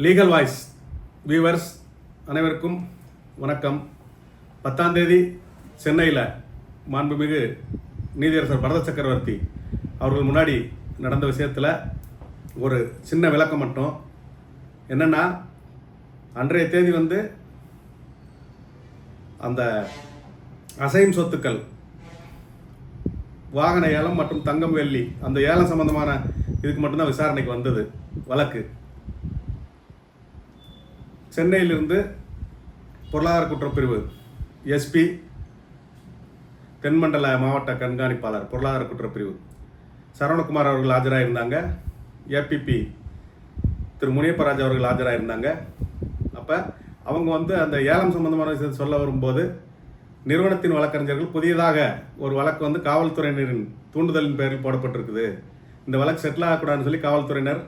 Legal voice viewers அனைவருக்கும் வணக்கம். பத்தாம் தேதி சென்னையில் மாண்புமிகு நீதியரசர் பரத சக்கரவர்த்தி அவர்கள் முன்னாடி நடந்த விஷயத்தில் ஒரு சின்ன விளக்கம் மட்டும். என்னென்னா அன்றைய தேதி வந்து அந்த அசையும் சொத்துக்கள் வாகன ஏலம் மற்றும் தங்கம் வெள்ளி அந்த ஏலம் சம்பந்தமான இதுக்கு மட்டும்தான் விசாரணைக்கு வந்தது வழக்கு. சென்னையிலிருந்து பொருளாதார குற்றப்பிரிவு எஸ்பி தென்மண்டல மாவட்ட கண்காணிப்பாளர் பொருளாதார குற்றப்பிரிவு. சரவணகுமார் அவர்கள் ஆஜராகிருந்தாங்க ஏபிபி திரு முனியப்பராஜ் அவர்கள் ஆஜராயிருந்தாங்க. அப்போ அவங்க வந்து அந்த ஏலம் சம்பந்தமான விஷயத்தை சொல்ல வரும்போது நிறுவனத்தின் வழக்கறிஞர்கள் புதியதாக ஒரு வழக்கு வந்து காவல்துறையினரின் தூண்டுதலின் பேரில் போடப்பட்டிருக்குது. இந்த வழக்கு செட்டில் ஆகக்கூடாதுன்னு சொல்லி காவல்துறையினர்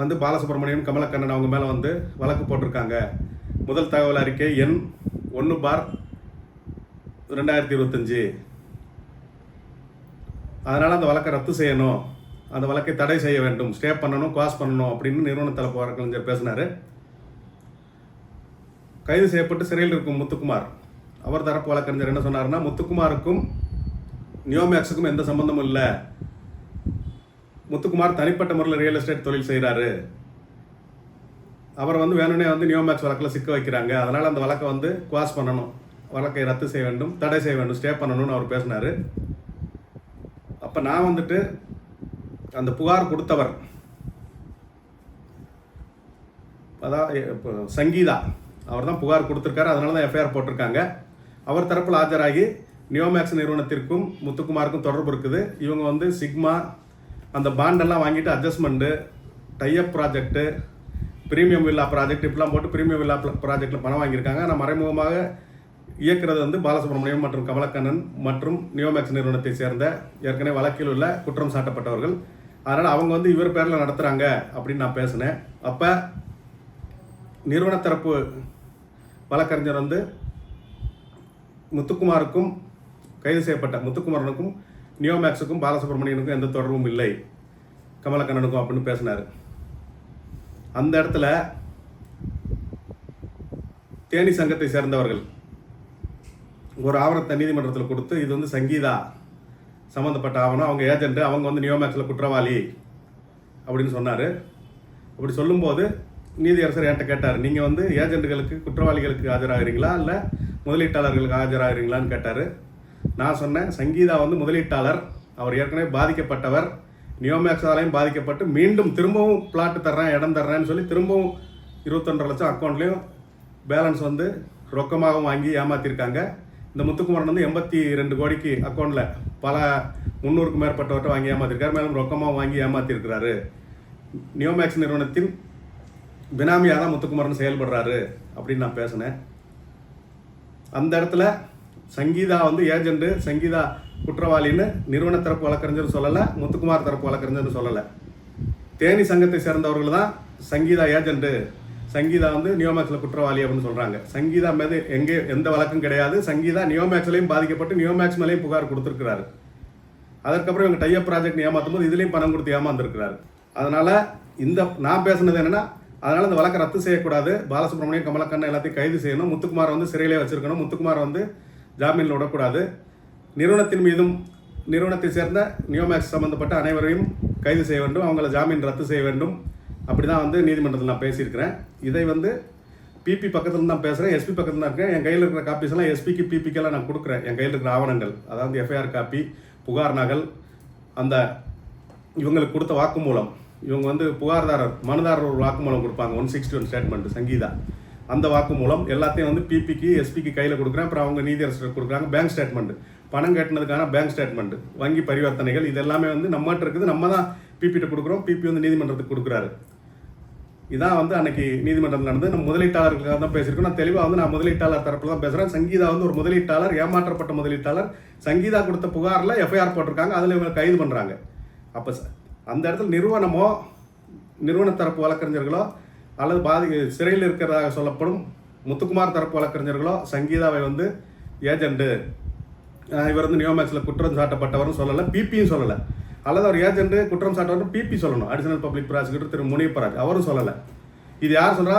வந்து பாலசுப்ரமணியம் கமலக்கண்ணன் அவங்க மேலே வந்து வழக்கு போட்டிருக்காங்க. முதல் தகவல் அறிக்கை எண் ஒன்று பார் ரெண்டாயிரத்தி இருபத்தஞ்சி. அதனால் அந்த வழக்கை ரத்து செய்யணும். அந்த வழக்கை தடை செய்ய வேண்டும். ஸ்டே பண்ணணும் குவாஸ் பண்ணணும் அப்படின்னு நிறுவனத்தில் வழக்கறிஞர் பேசினார். கைது செய்யப்பட்டு சிறையில் இருக்கும் முத்துக்குமார். அவர் தரப்பு வழக்கறிஞர் என்ன சொன்னார்னா முத்துக்குமாருக்கும் நியோமேக்ஸுக்கும் எந்த சம்பந்தமும் இல்லை. முத்துக்குமார் தனிப்பட்ட முறையில் ரியல் எஸ்டேட் தொழில் செய்கிறாரு அவர் வந்து வேணும்னே வந்து நியோமேக்ஸ் வழக்கில் சிக்க வைக்கிறாங்க. அதனால் அந்த வழக்கை வந்து குவாஸ் பண்ணணும். வழக்கை ரத்து செய்ய வேண்டும் தடை செய்ய வேண்டும் ஸ்டே பண்ணணும்னு அவர் பேசினார். அப்போ நான் வந்துட்டு அந்த புகார் கொடுத்தவர் அதான் இப்போ சங்கீதா. அவர் தான் புகார் கொடுத்துருக்காரு. அதனால தான் எஃப்ஐஆர் போட்டிருக்காங்க. அவர் தரப்பில் ஆஜராகி நியோமேக்ஸ் நிறுவனத்திற்கும் முத்துக்குமாருக்கும் தொடர்பு இருக்குது. இவங்க வந்து சிக்மா அந்த பாண்டெல்லாம் வாங்கிட்டு adjustment tie up project premium villa project இப்படிலாம் போட்டு ப்ரீமியம் வில்லா ப்ராஜெக்ட்டில் பணம் வாங்கியிருக்காங்க. ஆனால் மறைமுகமாக இயக்குறது வந்து பாலசுப்ரமணியம் மற்றும் கமலக்கண்ணன் மற்றும் நியோமேக்ஸ் நிறுவனத்தை சேர்ந்த ஏற்கனவே வழக்கில் உள்ள குற்றம் சாட்டப்பட்டவர்கள். அதனால் அவங்க வந்து இவர் பேரில் நடத்துகிறாங்க அப்படின்னு நான் பேசினேன். அப்போ நிறுவன தரப்பு வழக்கறிஞர் வந்து முத்துக்குமாருக்கும் கைது செய்யப்பட்ட முத்துக்குமாரனுக்கும் நியோமேக்ஸுக்கும் பாலசுப்ரமணியனுக்கும் எந்த தொடர்பும் இல்லை. கமலக்கண்ணனுக்கும் அப்படின்னு பேசினார். அந்த இடத்துல தேனி சங்கத்தை சேர்ந்தவர்கள் ஒரு ஆவணத்தை நீதிமன்றத்தில் கொடுத்து இது வந்து சங்கீதா சம்மந்தப்பட்ட ஆவணம் அவங்க ஏஜென்ட் அவங்க வந்து நியோமேக்ஸில் குற்றவாளி அப்படின்னு சொன்னார். அப்படி சொல்லும்போது நீதியரசர் என்கிட்ட கேட்டார் நீங்கள் வந்து ஏஜென்ட்டுகளுக்கு குற்றவாளிகளுக்கு ஆஜராகிறீங்களா? இல்லை முதலீட்டாளர்களுக்கு ஆஜராகிறீங்களான்னு? கேட்டார். நான் சொன்னேன் சங்கீதா வந்து முதலீட்டாளர். அவர் ஏற்கனவே பாதிக்கப்பட்டவர். நியோமேக்ஸாலையும் பாதிக்கப்பட்டு மீண்டும் திரும்பவும் பிளாட்டு தர்றேன் இடம் தர்றேன்னு சொல்லி திரும்பவும் இருபத்தொன்றரை லட்சம் அக்கௌண்ட்லேயும் பேலன்ஸ் வந்து ரொக்கமாகவும் வாங்கி ஏமாற்றிருக்காங்க இந்த முத்துக்குமரன் வந்து எண்பத்தி ரெண்டு கோடிக்கு அக்கௌண்ட்டில் பல முந்நூறுக்கும் மேற்பட்டவர்கிட்ட வாங்கி ஏமாற்றிருக்காரு மேலும் ரொக்கமாக வாங்கி ஏமாற்றிருக்கிறாரு நியோமேக்ஸ் நிறுவனத்தின் பினாமியாக தான் முத்துக்குமரன் செயல்படுறாரு அப்படின்னு நான் பேசினேன். அந்த இடத்துல சங்கீதா வந்து ஏஜென்ட்டு சங்கீதா குற்றவாளின்னு நிறுவன தரப்பு வழக்கறிஞர் சொல்லலை முத்துக்குமார் தரப்பு வழக்கறிஞர்னு சொல்லலை. தேனி சங்கத்தை சேர்ந்தவர்கள் தான் சங்கீதா ஏஜென்ட்டு சங்கீதா வந்து நியோமேக்ஸில் குற்றவாளி அப்படின்னு சொல்கிறாங்க சங்கீதா மீது எங்கே எந்த வழக்கும் கிடையாது. சங்கீதா நியோமேக்ஸ்லையும் பாதிக்கப்பட்டு நியோமேக்ஸ் மேலேயும் புகார் கொடுத்துருக்கிறாரு. அதற்கப்புறம் இவங்க டைப் ப்ராஜெக்ட் ஏமாற்றும் போது இதுலேயும் பணம் கொடுத்து ஏமாந்துருக்கிறாரு. அதனால் இந்த நான் பேசுனது என்னென்னா அதனால் இந்த வழக்கை ரத்து செய்யக்கூடாது. பாலசுப்ரமணியம் கமலக்கண்ணன் எல்லாத்தையும் கைது செய்யணும். முத்துக்குமார் வந்து சிறையிலே வச்சுருக்கணும். முத்துக்குமார் வந்து ஜாமீனில் விடக்கூடாது. நிறுவனத்தின் மீதும் நிறுவனத்தை சேர்ந்த நியோமேக்ஸ் சம்மந்தப்பட்ட அனைவரையும் கைது செய்ய வேண்டும். அவங்கள ஜாமீன் ரத்து செய்ய வேண்டும். அப்படி தான் வந்து நீதிமன்றத்தில் நான் பேசியிருக்கிறேன். இதை வந்து பிபி பக்கத்தில் தான் பேசுகிறேன் எஸ்பி பக்கத்தில் தான் இருக்கேன். என் கையில் இருக்கிற காப்பீஸ் எல்லாம் எஸ்பிக்கு பிபிக்கெல்லாம் நான் கொடுக்குறேன். என் கையில் இருக்கிற ஆவணங்கள். அதாவது எஃப்ஐஆர் காப்பி புகார் நகல் அந்த இவங்களுக்கு கொடுத்த வாக்குமூலம். இவங்க வந்து புகார்தாரர் மனுதாரர் ஒரு வாக்குமூலம் கொடுப்பாங்க. One sixty one statement Sangeetha. அந்த வாக்குமூலம் எல்லாத்தையும் வந்து பிபிக்கு எஸ்பிக்கு கையில் கொடுக்குறேன். அப்புறம் அவங்க நீதியரசர் கொடுக்குறாங்க. பேங்க் ஸ்டேட்மெண்ட் பணம் கட்டினதுக்கான பேங்க் ஸ்டேட்மெண்ட் வங்கி பரிவர்த்தனைகள். இது எல்லாமே வந்து நம்மகிட்ட இருக்குது. நம்ம தான் பிபிட்ட கொடுக்குறோம். பிபி வந்து நீதிமன்றத்துக்கு கொடுக்குறாரு. இதான் வந்து அன்னைக்கு நீதிமன்றத்தில் நடந்து நம்ம முதலீட்டாளர்களுக்காக தான் பேசியிருக்கோம். நான் தெளிவாக வந்து நான் முதலீட்டாளர் தரப்பில் தான் பேசுகிறேன் சங்கீதா வந்து ஒரு முதலீட்டாளர் ஏமாற்றப்பட்ட முதலீட்டாளர். சங்கீதா கொடுத்த புகாரில் எஃப்ஐஆர் போட்டிருக்காங்க. அதில் இவங்க கைது பண்ணுறாங்க அப்போ அந்த இடத்துல நிறுவனமோ நிறுவன தரப்பு வழக்கறிஞர்களோ அல்லது பாதி சிறையில் இருக்கிறதாக சொல்லப்படும் முத்துக்குமார் தரப்பு வழக்கறிஞர்களோ சங்கீதாவை வந்து ஏஜெண்டு இவர் வந்து நியோமேக்ஸில் குற்றம் சாட்டப்பட்டவர்னு சொல்லலை பிபியும் சொல்லலை. அல்லது அவர் ஏஜென்ட் குற்றம் சாட்டவரும் பிபி சொல்லணும். அடிஷனல் பப்ளிக் ப்ராசிக்யூட்டர் திரு முனியப்பராஜ் அவரும் சொல்லலை. இது யார் சொல்கிறா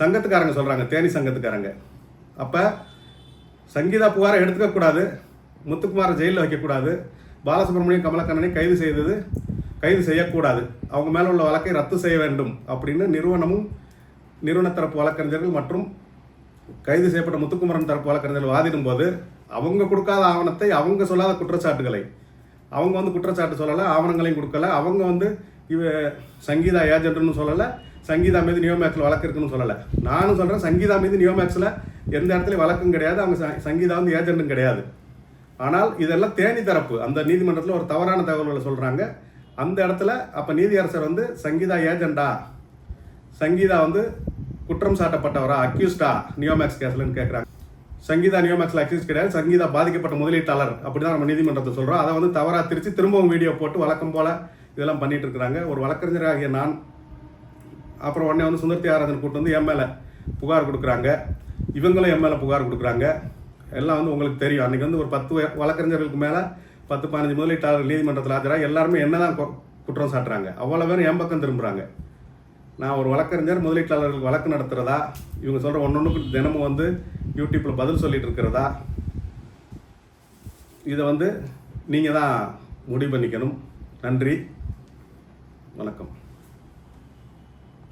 சங்கத்துக்காரங்க சொல்கிறாங்க தேனி சங்கத்துக்காரங்க. அப்போ சங்கீதா புகாரை எடுத்துக்கக்கூடாது முத்துக்குமாரை ஜெயிலில் வைக்கக்கூடாது பாலசுப்ரமணியம் கமலக்கண்ணனை கைது செய்தது கைது செய்யக்கூடாது. அவங்க மேலே உள்ள வழக்கை ரத்து செய்ய வேண்டும் அப்படின்னு நிறுவனமும் நிறுவன தரப்பு வழக்கறிஞர்கள் மற்றும் கைது செய்யப்பட்ட முத்துக்குமரன் தரப்பு வழக்கறிஞர்கள் வாதிடும் போது அவங்க கொடுக்காத ஆவணத்தை அவங்க சொல்லாத குற்றச்சாட்டுகளை அவங்க வந்து குற்றச்சாட்டு சொல்லலை ஆவணங்களையும் கொடுக்கல அவங்க வந்து இவ சங்கீதா ஏஜென்ட்னு சொல்லலை சங்கீதா மீது நியோமேக்ஸில் வழக்கு இருக்குன்னு சொல்லலை. நானும் சொல்கிறேன் சங்கீதா மீது நியோமேக்ஸில் எந்த இடத்துலையும் வழக்கும் கிடையாது அவங்க சங்கீதா வந்து ஏஜென்ட்டும் கிடையாது. ஆனால் இதெல்லாம் தேனி தரப்பு அந்த நீதிமன்றத்தில் ஒரு தவறான தகவல்களை சொல்கிறாங்க அந்த இடத்துல அப்போ நீதியரசர் வந்து சங்கீதா ஏஜெண்டா? சங்கீதா வந்து குற்றம் சாட்டப்பட்டவரா? அக்யூஸ்டா? நியோமேக்ஸ் கேஸ்லன்னு கேட்குறாங்க சங்கீதா நியோமேக்ஸில் அக்யூஸ் கிடையாது. சங்கீதா பாதிக்கப்பட்ட முதலீட்டாளர். அப்படி தான் நம்ம நீதிமன்றத்தை சொல்கிறோம் அதை வந்து தவறாக திருச்சி திரும்பவும் வீடியோ போட்டு வழக்கம் போல் இதெல்லாம் பண்ணிகிட்டு இருக்கிறாங்க. ஒரு வழக்கறிஞராகிய நான் அப்புறம் உடனே வந்து சுந்தர்த்தி தியாகராஜன் கூட்டு வந்து எம்எல்ஏ புகார் கொடுக்குறாங்க. இவங்களும் எம்எல்ஏ புகார் கொடுக்குறாங்க. எல்லாம் வந்து உங்களுக்கு தெரியும். அன்றைக்கி வந்து ஒரு பத்து வழக்கறிஞர்களுக்கு மேலே பத்து பதினஞ்சு முதலீட்டாளர் நீதிமன்றத்தில் ஆஜராக எல்லாருமே என்ன தான் குற்றம் சாட்டுறாங்க. அவ்வளோ பேரும் என் பக்கம் திரும்புகிறாங்க நான் ஒரு வழக்கறிஞர் முதலீட்டாளர்களுக்கு வழக்கு நடத்துகிறதா இவங்க சொல்கிற ஒன்னொன்றுக்கு தினமும் வந்து யூடியூப்பில் பதில் சொல்லிட்டு இருக்கிறதா இதை வந்து நீங்கள் தான் முடிவு பண்ணிக்கணும். நன்றி. வணக்கம்.